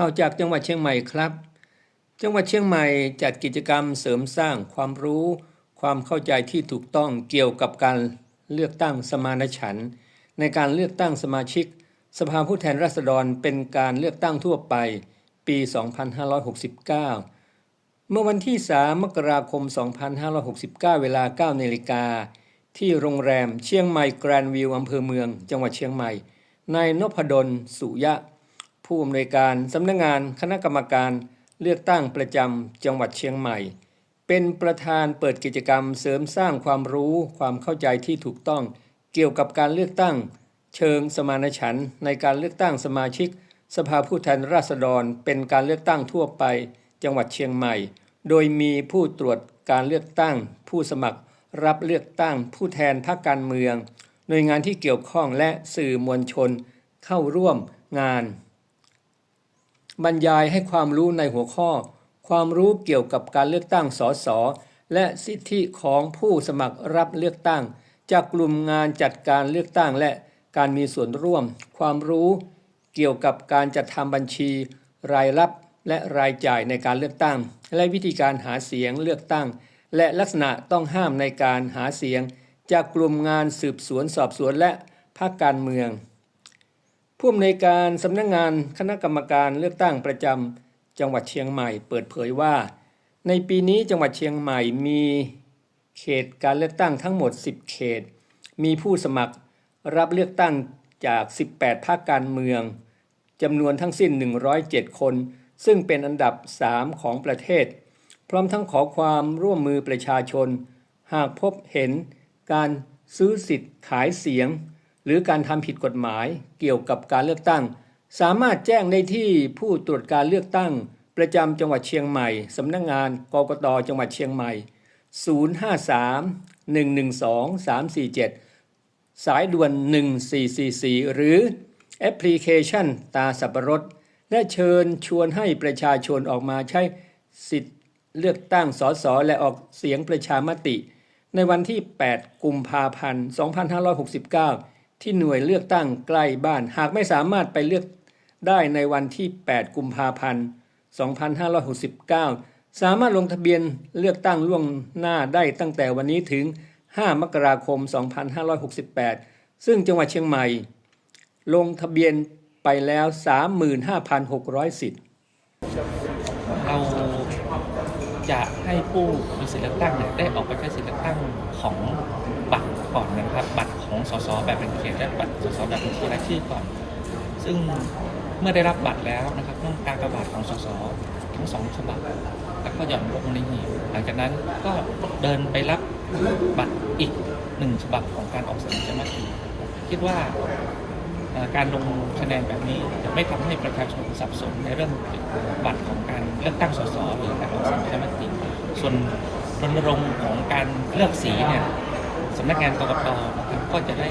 ข่าวจากจังหวัดเชียงใหม่ครับ จังหวัดเชียงใหม่จัดกิจกรรมเสริมสร้างความรู้ ความเข้าใจที่ถูกต้องเกี่ยวกับการเลือกตั้งสมานฉันท์ในการเลือกตั้งสมาชิก สภาผู้แทนราษฎรเป็นการเลือกตั้งทั่วไป ปี 2569 เมื่อวันที่ 3 มกราคม 2569 เวลา 9นาฬิกาที่โรงแรมเชียงใหม่แกรนด์วิวอำเภอเมือง จังหวัดเชียงใหม่ นายนพดล สุยะ ผู้อำนวยการสำนักงงานคณะกรรมการเลือกตั้งประจำจังหวัดเชียงใหม่ เป็นประธานเปิดกิจกรรมเสริมสร้างความรู้ความเข้าใจที่ถูกต้อง เกี่ยวกับการเลือกตั้ง เชิงสมานฉันท์ในการเลือกตั้งสมาชิก สภาผู้แทนราษฎร เป็นการเลือกตั้งทั่วไป จังหวัดเชียงใหม่ โดยมีผู้ตรวจการเลือกตั้ง ผู้สมัครรับเลือกตั้ง ผู้แทนพรรคการเมือง หน่วยงานที่เกี่ยวข้องและสื่อมวลชน เข้าร่วมงาน บรรยายให้ความรู้ในหัวข้อ ความรู้เกี่ยวกับการเลือกตั้งสสและสิทธิของผู้สมัครรับเลือกตั้ง จากกลุ่มงานจัดการเลือกตั้งและการมีส่วนร่วม ความรู้เกี่ยวกับการจัดทำบัญชี รายรับและรายจ่ายในการเลือกตั้ง และวิธีการหาเสียงเลือกตั้ง และลักษณะต้องห้ามในการหาเสียง จากกลุ่มงานสืบสวนสอบสวนและภาคการเมือง ผู้อำนวยการสำนักงงานคณะกรรมการเลือกตั้งประจำจังหวัดเชียงใหม่เปิดเผยว่า ในปีนี้จังหวัดเชียงใหม่มีเขตการเลือกตั้งทั้งหมด 10 เขต มีผู้สมัครรับเลือกตั้งจาก 18 ภาคการเมืองจำนวนทั้งสิ้น 107 คน ซึ่งเป็นอันดับ 3 ของประเทศ พร้อมทั้งขอความร่วมมือประชาชน หากพบเห็นการซื้อสิทธิ์ขายเสียง หรือการทำผิดกฎหมายเกี่ยวกับการเลือกตั้ง สามารถแจ้งได้ที่ผู้ตรวจการเลือกตั้ง ประจำจังหวัดเชียงใหม่สำนักงงานกกตจังหวัดเชียงใหม่ 053 112 347 สายด่วน 1444 หรือแอปพลิเคชันตาสับปะรดและเชิญชวนให้ประชาชนออกมาใช้สิทธิเลือกตั้งสสและออกเสียงประชามติ ในวันที่ 8 กุมภาพันธ์ 2569 ที่หน่วยเลือกตั้งใกล้บ้าน หากไม่สามารถไปเลือกได้ในวันที่ 8 กุมภาพันธ์ 2569 สามารถลงทะเบียนเลือกตั้งล่วงหน้าได้ตั้งแต่วันนี้ถึง 5 มกราคม 2568 ซึ่งจังหวัดเชียงใหม่ ลงทะเบียนไปแล้ว 35,600 สิทธิ์ เราจะให้ผู้มีสิทธิเลือกตั้งเนี่ยได้ออกไปใช้สิทธิเลือกตั้งของบัตรก่อนนะครับ บัตร ของสสแบบเป็นเขตและบัตรสสแบบบัญชีรายชื่อก่อน ซึ่งเมื่อได้รับบัตรแล้วนะครับต้องการกระบาดของสสทั้งสองฉบับแล้วก็หย่อนลงในหีบหลังจากนั้นก็เดินไปรับบัตรอีกหนึ่งฉบับของการออกเสียงประชามติคิดว่าการลงคะแนนแบบนี้จะไม่ทำให้ประชาชนสับสนในเรื่องบัตรของการเลือกตั้งสสหรือการออกเสียงประชามติส่วนรณรงค์ของการเลือกสีเนี่ย สำนักงานกกตนะครับก็จะได้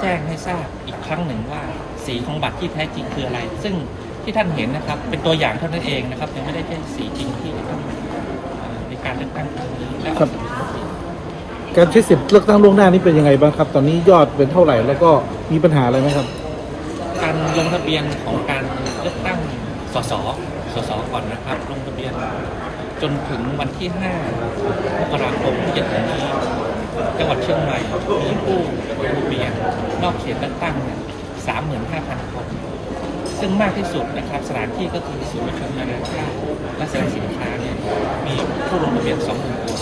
แจ้งให้ทราบอีกครั้งหนึ่งว่า สีของบัตรที่แท้จริงคืออะไร ซึ่งที่ท่านเห็นนะครับเป็นตัวอย่างเท่านั้นเองนะครับยังไม่ได้ใช่สีจริงที่จะต้องเอ่อในการเลือกตั้งครั้งนี้และออกเสียงประชามติการใช้สิทธิ์เลือกตั้งล่วงหน้านี่เป็นยังไงบ้างครับ ตอนนี้ยอดเป็นเท่าไหร่ แล้วก็มีปัญหาอะไรไหมครับ การลงทะเบียนของการเลือกตั้งสสสสก่อนนะครับ ลงทะเบียน จนถึงวันที่ 5 มกราคมที่จะถึงนี้จังหวัดเชียงใหม่มีผู้ลงทะเบียนนอกเขตเลือกตั้งเนี่ย35,000 คน ซึ่งมากที่สุดนะครับสถานที่ก็คือศูนย์ประชุมนานาชาติและแสดงสินค้าเนี่ยมีผู้ลงทะเบียน20,000คน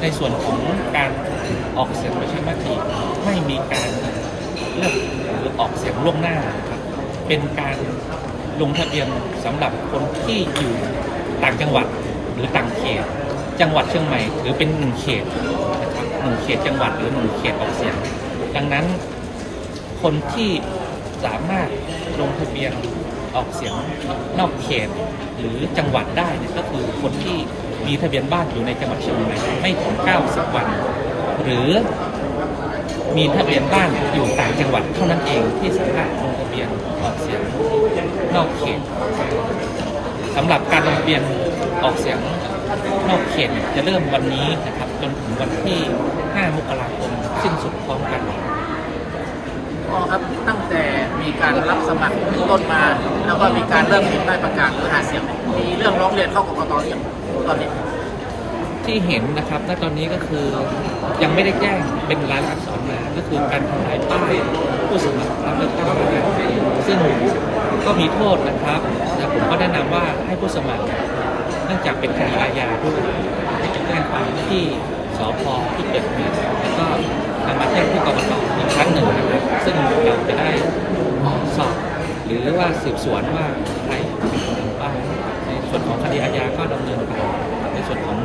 ในส่วนของการออกเสียงประชามติไม่มีการเลือกหรือออกเสียงล่วงหน้านะครับเป็นการลงทะเบียนสำหรับคนที่อยู่ ต่างจังหวัดหรือต่างเขต จังหวัดเชียงใหม่ถือเป็นหนึ่งเขตนะครับหนึ่งเขตจังหวัดหรือหนึ่งเขตออกเสียง ดังนั้นคนที่สามารถลงทะเบียนออกเสียงนอกเขต หรือจังหวัดได้เนี่ยก็คือคนที่มีทะเบียนบ้านอยู่ในจังหวัดเชียงใหม่ไม่ถึง 90 วัน หรือมีทะเบียนบ้านอยู่ต่างจังหวัดเท่านั้นเองที่สามารถลงทะเบียนออกเสียงนอกเขต สำหรับการลงทะเบียนออกเสียงนอกเขตเนี่ยจะเริ่มวันนี้นะครับ จนถึงวันที่ 5 มกราคมสิ้นสุดพร้อมกันอ๋อครับตั้งแต่มีการรับสมัครต้นมา แล้วก็มีการเริ่มติดป้ายประกาศหรือหาเสียงมีเรื่องร้องเรียนเข้ากกตหรือยังตอนนี้ที่เห็นนะครับณตอนนี้ก็คือยังไม่ได้แจ้งเป็นรายลักษณ์อักษรมา ก็คือการทำลายป้ายผู้สมัครรับเลือกตั้งนะครับซึ่ง ก็มีโทษนะครับแต่ผมก็แนะนำว่าให้ผู้สมัครเนื่องจากเป็นคดีอาญาด้วยให้ไปแจ้งความที่สพที่เกิดเหตุแล้วก็นำมาแจ้งที่กกตอีกครั้งหนึ่งนะครับซึ่งเราจะได้สอบ หรือว่าสืบสวนว่าใครเป็นคนบ้ายในส่วนของคดีอาญาก็ดำเนินไปในส่วนของ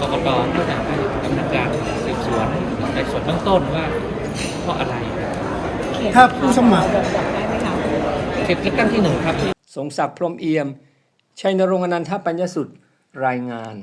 กกตก็จะให้ดำเนินการสืบสวนในส่วนเบื้องต้นว่าเพราะอะไร ถ้าผู้สมัคร เขตเลือกตั้งที่หนึ่งครับ สงศักดิ์พรมเอี่ยม ชัยนรงค์อนันทปัญญสุดรายงาน